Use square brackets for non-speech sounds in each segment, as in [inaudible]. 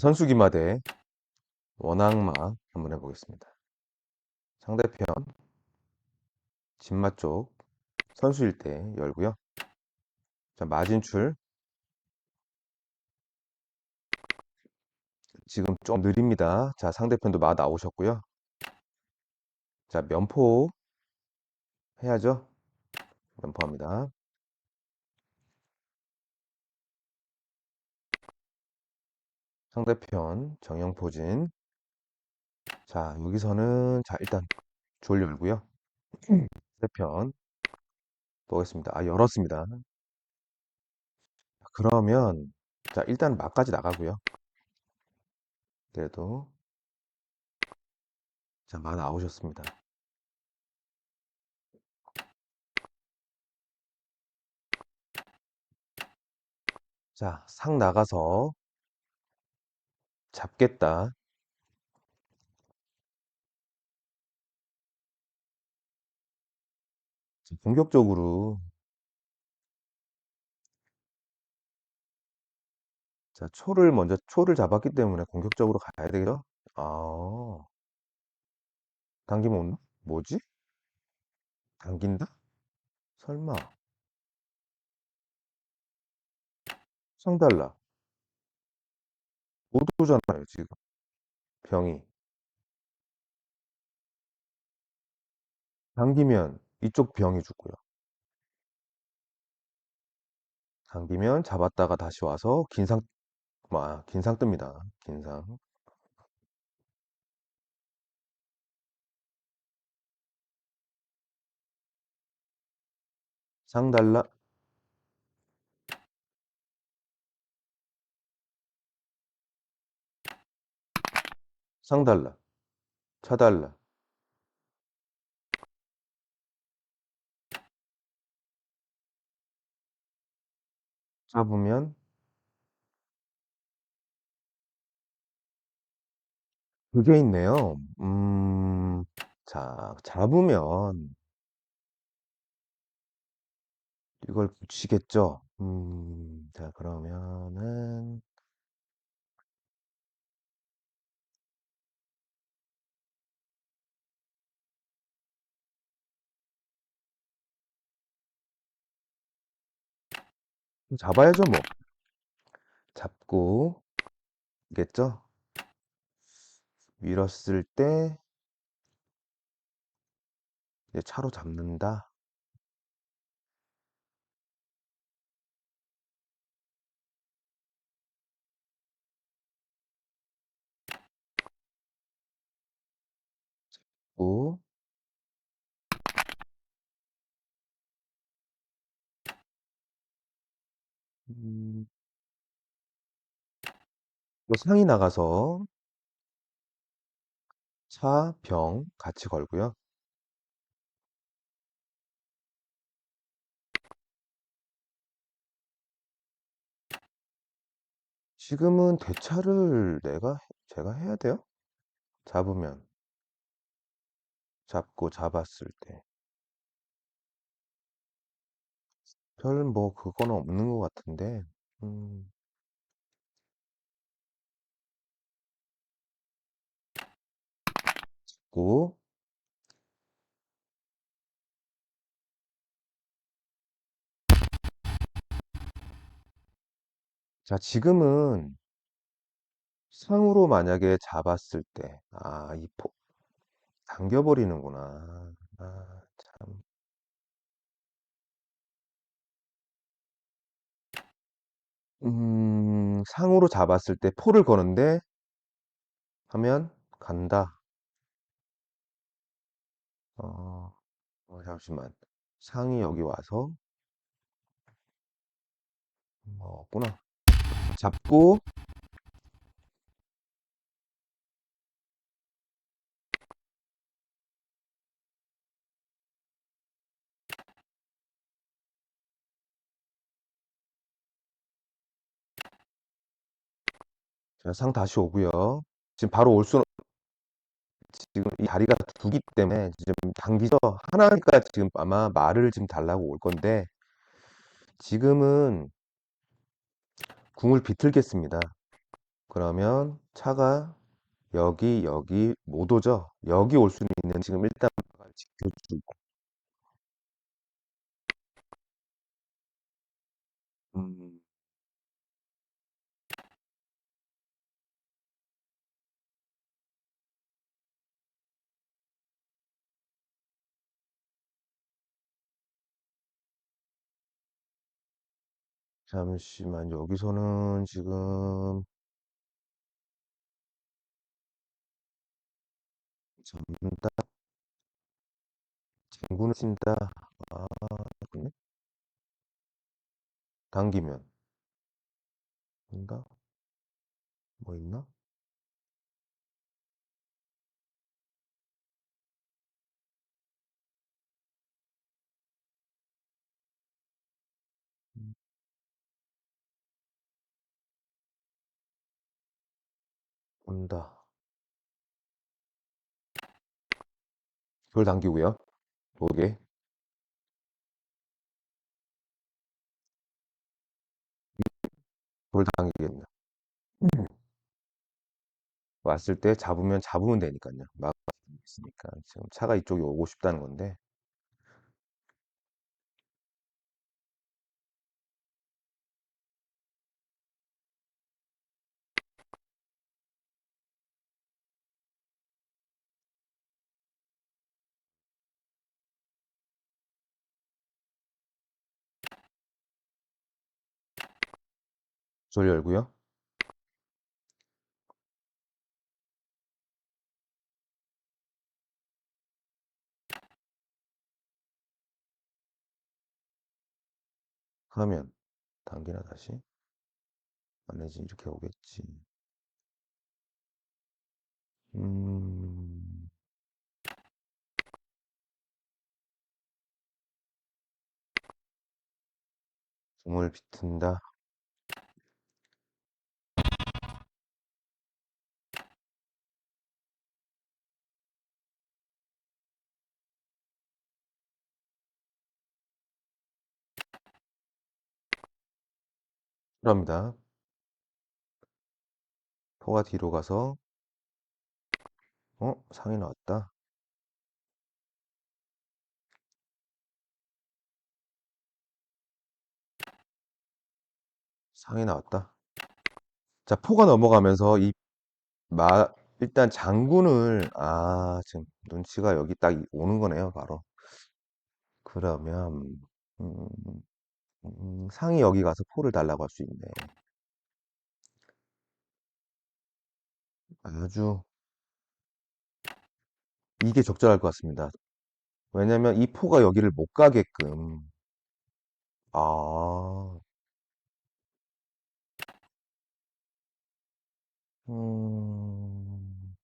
선수기마 대 원앙마 한번 해보겠습니다. 상대편 진마 쪽 선수일 때 열고요. 자, 마진출 지금 좀 느립니다. 자, 상대편도 마 나오셨고요. 자, 면포 해야죠. 면포합니다. 상대편 정영포진. 자 여기서는 자 일단 졸 열고요. 상대편 보겠습니다. 아 열었습니다. 그러면 자 일단 막까지 나가고요. 그래도 자마 나오셨습니다. 자 상 나가서 잡겠다. 공격적으로. 자 초를 먼저 초를 잡았기 때문에 공격적으로 가야 되겠죠? 아. 당기면 뭐지? 당긴다? 설마. 상달라 못 오잖아요 지금. 병이. 당기면 이쪽 병이 죽고요. 당기면 잡았다가 다시 와서 긴상 와 긴상 뜹니다. 긴상. 상달라 상 달라 차 달라. 잡으면 그게 있네요. 음, 자 잡으면 이걸 붙이겠죠? 음, 자 그러면은 잡아야죠 뭐. 잡고 겠죠? 밀었을 때 이제 차로 잡는다. 고 음, 또 상이 나가서 차, 병 같이 걸고요. 지금은 대차를 내가 제가 해야 돼요? 잡으면 잡고 잡았을 때. 별 뭐 그거는 없는 것 같은데. 음. 잡고 자 지금은 상으로 만약에 잡았을 때, 아, 이 포, 당겨버리는구나. 아, 참. 음, 상으로 잡았을 때 포를 거는데 하면 간다. 어, 어, 잠시만. 상이 여기 와서 뭐 없구나. 잡고 자, 상 다시 오고요. 지금 바로 올 수는 지금 이 다리가 두기 때문에 지금 당기죠. 하나니까 지금 아마 말을 지금 달라고 올 건데 지금은 궁을 비틀겠습니다. 그러면 차가 여기, 여기 못 오죠? 여기 올 수는 있는 지금 일단 지켜주고. 음, 잠시만, 여기서는 지금 잡는다, 쟁구는 친다. 아, 그렇네. 당기면. 뭔가? 뭐 있나? 온다. 그걸 당기고요. 목에. 그걸 당기겠네. 왔을 때 잡으면 잡으면 되니까요. 막 있으니까. 지금 차가 이쪽에 오고 싶다는 건데. 소리 열고요. 그러면 당기나 다시. 아니지, 이렇게 오겠지. 음, 숨을 비튼다. 그럽니다. 포가 뒤로 가서, 어? 상이 나왔다. 상이 나왔다. 자, 포가 넘어가면서 이 마, 일단 장군을, 아, 지금 눈치가 여기 딱 오는 거네요, 바로. 그러면, 음, 음, 상이 여기 가서 포를 달라고 할 수 있네. 아주, 이게 적절할 것 같습니다. 왜냐면 이 포가 여기를 못 가게끔, 아, 음,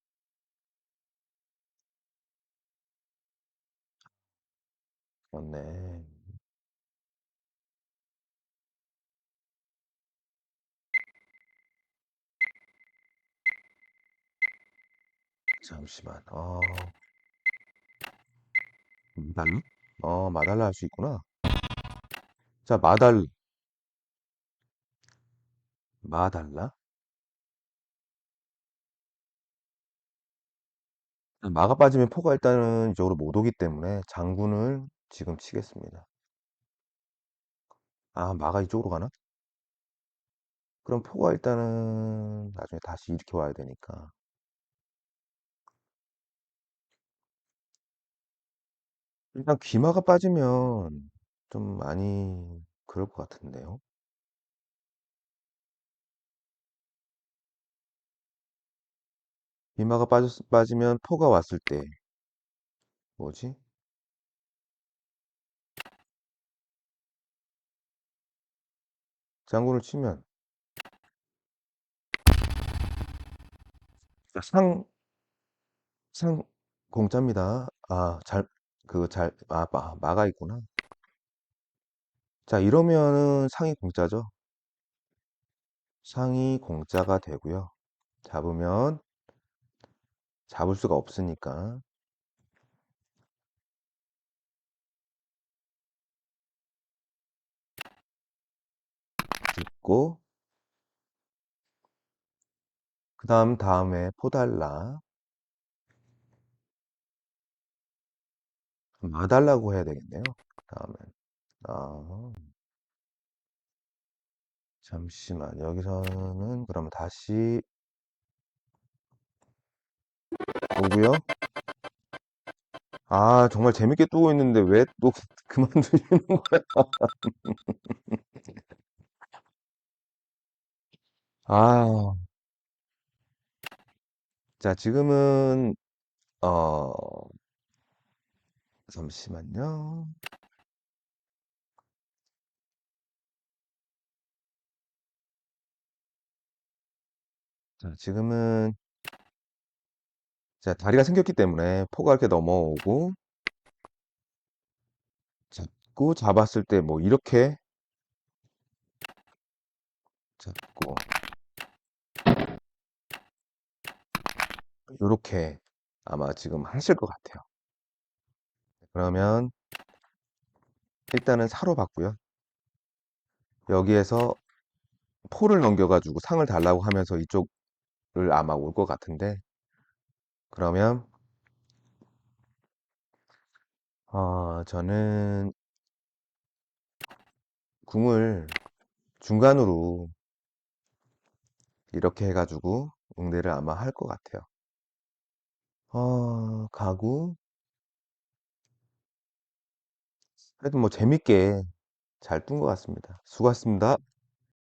그렇네. 잠시만. 어, 마달루? 어, 마달라 할 수 있구나. 자, 마달, 마달라? 마가 빠지면 포가 일단은 이쪽으로 못 오기 때문에 장군을 지금 치겠습니다. 아, 마가 이쪽으로 가나? 그럼 포가 일단은 나중에 다시 이렇게 와야 되니까. 일단 귀마가 빠지면 좀 많이 그럴 것 같은데요. 귀마가 빠졌, 빠지면 포가 왔을 때 뭐지? 장군을 치면 상, 상 공짜입니다. 아, 잘, 그 잘, 아, 마, 마가 있구나. 자, 이러면은 상이 공짜죠. 상이 공짜가 되고요. 잡으면 잡을 수가 없으니까 듣고 그 다음 다음에 포달라 마달라고 해야 되겠네요. 다음엔 아, 잠시만 여기서는 그러면 다시 오고요. 아 정말 재밌게 뜨고 있는데 왜 또 [laughs] 그만두시는 거야? [laughs] 아, 자 지금은 어 잠시만요. 자 지금은 자 다리가 생겼기 때문에 포가 이렇게 넘어오고 잡고 잡았을 때 뭐 이렇게 잡고 요렇게 아마 지금 하실 것 같아요. 그러면 일단은 사로 받고요. 여기에서 포를 넘겨가지고 상을 달라고 하면서 이쪽을 아마 올 것 같은데 그러면 어, 저는 궁을 중간으로 이렇게 해가지고 응대를 아마 할 것 같아요. 어, 가구 그래도 뭐 재밌게 잘뜬것 같습니다. 수고하셨습니다.